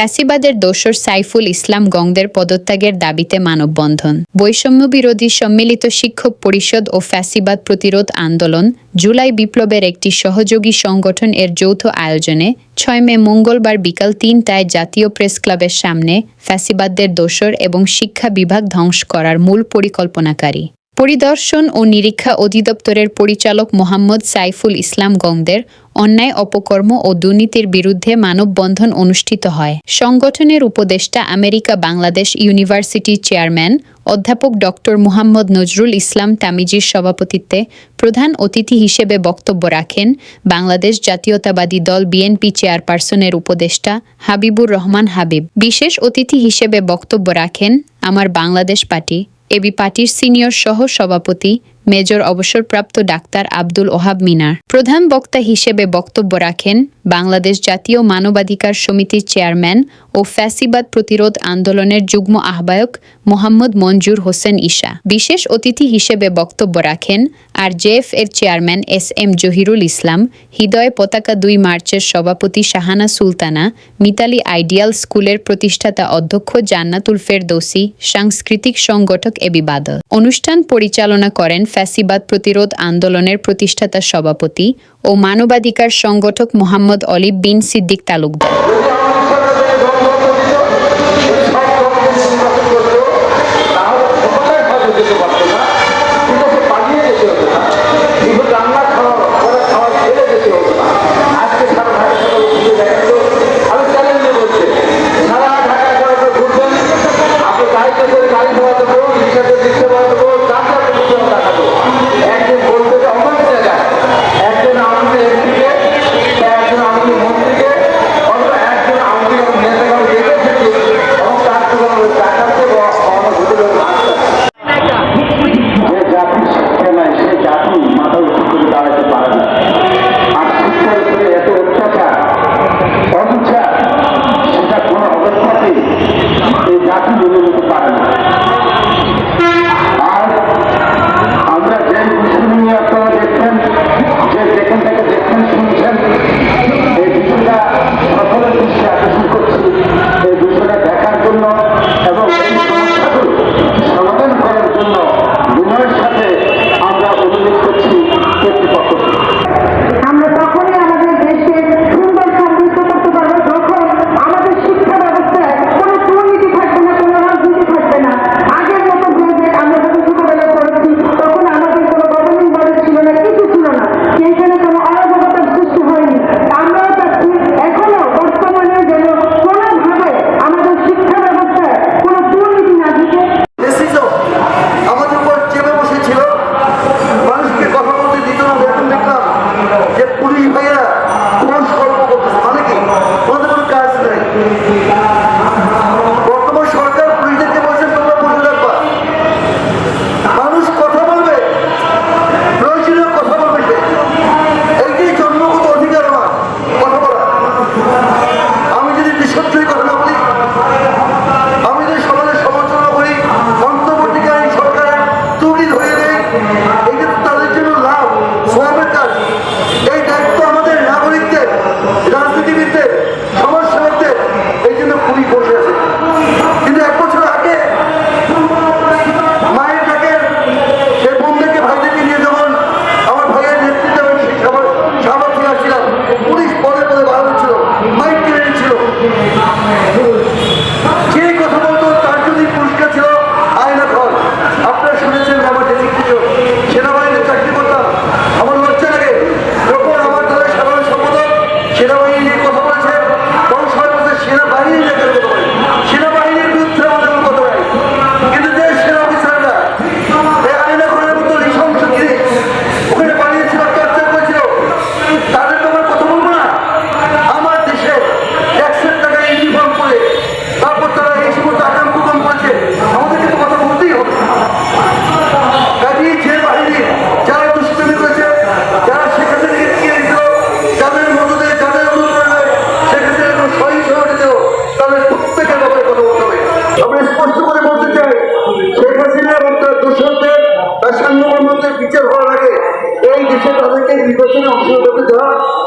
ফ্যাসিবাদের দোসর সাইফুল ইসলাম গংদের পদত্যাগের দাবিতে মানববন্ধন। বৈষম্য বিরোধী সম্মিলিত শিক্ষক পরিষদ ও ফ্যাসিবাদ প্রতিরোধ আন্দোলন জুলাই বিপ্লবের একটি সহযোগী সংগঠন এর যৌথ আয়োজনে ছয় মে মঙ্গলবার বিকাল তিনটায় জাতীয় প্রেস ক্লাবের সামনে ফ্যাসিবাদদের দোসর এবং শিক্ষা বিভাগ ধ্বংস করার মূল পরিকল্পনাকারী। পরিদর্শন ও নিরীক্ষা অধিদপ্তরের পরিচালক মোহাম্মদ সাইফুল ইসলাম গংদের অন্যায়, অপকর্ম ও দুর্নীতির বিরুদ্ধে মানববন্ধন অনুষ্ঠিত হয়। সংগঠনের উপদেষ্টা আমেরিকা বাংলাদেশ ইউনিভার্সিটি চেয়ারম্যান অধ্যাপক ডক্টর মুহাম্মদ নজরুল ইসলাম তামিজির সভাপতিত্বে প্রধান অতিথি হিসেবে বক্তব্য রাখেন বাংলাদেশ জাতীয়তাবাদী দল বিএনপি চেয়ারপারসনের উপদেষ্টা হাবিবুর রহমান হাবিব। বিশেষ অতিথি হিসেবে বক্তব্য রাখেন আমার বাংলাদেশ পার্টি এবি পার্টির সিনিয়র সহ সভাপতি মেজর অবসরপ্রাপ্ত ডাক্তার আব্দুল ওহাব মিনার। প্রধান বক্তা হিসেবে বক্তব্য রাখেন বাংলাদেশ জাতীয় মানবাধিকার সমিতির চেয়ারম্যান ও ফ্যাসিবাদ প্রতিরোধ আন্দোলনের যুগ্ম আহ্বায়ক মোহাম্মদ মঞ্জুর হোসেন ইশা বিশেষ অতিথি হিসেবে বক্তব্য রাখেন আর জেএফ এর chairman S M Zahirul Islam, হৃদয় পতাকা দুই মার্চের সভাপতি শাহানা সুলতানা, মিতালি আইডিয়াল স্কুলের প্রতিষ্ঠাতা অধ্যক্ষ জান্নাতুল ফেরদৌসি, সাংস্কৃতিক সংগঠক এবি বাদল। অনুষ্ঠান পরিচালনা করেন ফ্যাসিবাদ প্রতিরোধ আন্দোলনের প্রতিষ্ঠাতা সভাপতি ও মানবাধিকার সংগঠক মোহাম্মদ অলিব বিন সিদ্দিক তালুকদার।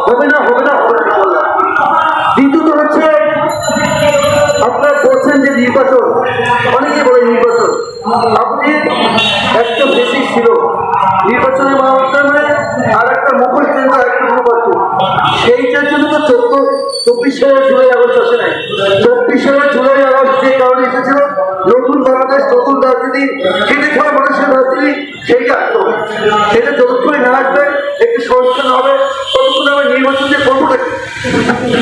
হবে না হবে না হবে না। দ্বিতীয়ত হচ্ছে, আপনারা বলছেন যে নির্বাচন, অনেকে বলে নির্বাচন। আপনি একটা বেশি ছিল, নির্বাচনের মাধ্যমে মানে আর একটা মুখোশ কেন্দ্র আর একটা মুখপাত্র। সেইটার জন্য তো চোদ্দ, চব্বিশ সালের জুলাই আগস্ট আসে নাই। চব্বিশ সালের জুলাই আগস্ট যে কারণে এসেছিল, নতুন বাংলাদেশ, নতুন রাজনীতি খেতে খাওয়া মানুষের রাজনীতি, সেইটা আসতো সেটা যতক্ষণ না আসবে, একটি সংস্থান হবে নির্বাচন যে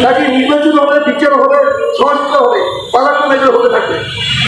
কাজে নির্বাচন হবে বিচার হবে সংস্কার হবে পালাক্রমে হতে থাকবে।